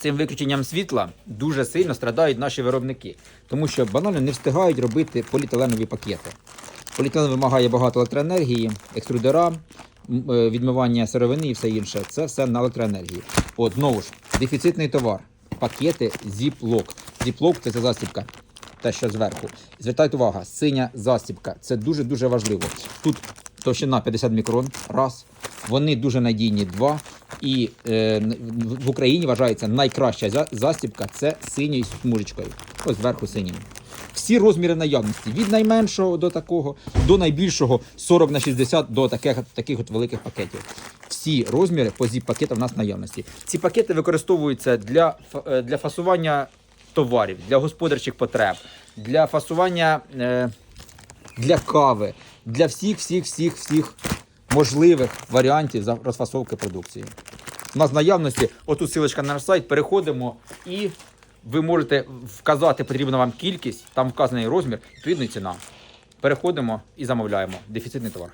цим виключенням світла дуже сильно страдають наші виробники, тому що банально не встигають робити поліетиленові пакети. Поліетилен вимагає багато електроенергії, екструдера, е, відмивання сировини і все інше. Це все на електроенергії. От знову ж, дефіцитний товар. Пакети Ziploc. Ziploc – це ця застібка, те, що зверху. Звертайте увагу, синя застібка. Це дуже-дуже важливо. Тут товщина 50 мікрон, раз. Вони дуже надійні, два. І е, в- Україні вважається найкраща за- застібка це синьою смужечкою. Ось зверху синім. Всі розміри наявності від найменшого до такого, до найбільшого 40 на 60 до таких, таких от великих пакетів. Всі розміри по зіп пакетам в нас наявності. Ці пакети використовуються для, е, для фасування товарів, для господарчих потреб, для фасування е, для кави, для всіх, всіх, всіх, всіх можливих варіантів розфасовки продукції. У нас в наявності, отут силочка на наш сайт, переходимо і ви можете вказати потрібну вам кількість, там вказаний розмір, відповідно ціна. Переходимо і замовляємо дефіцитний товар.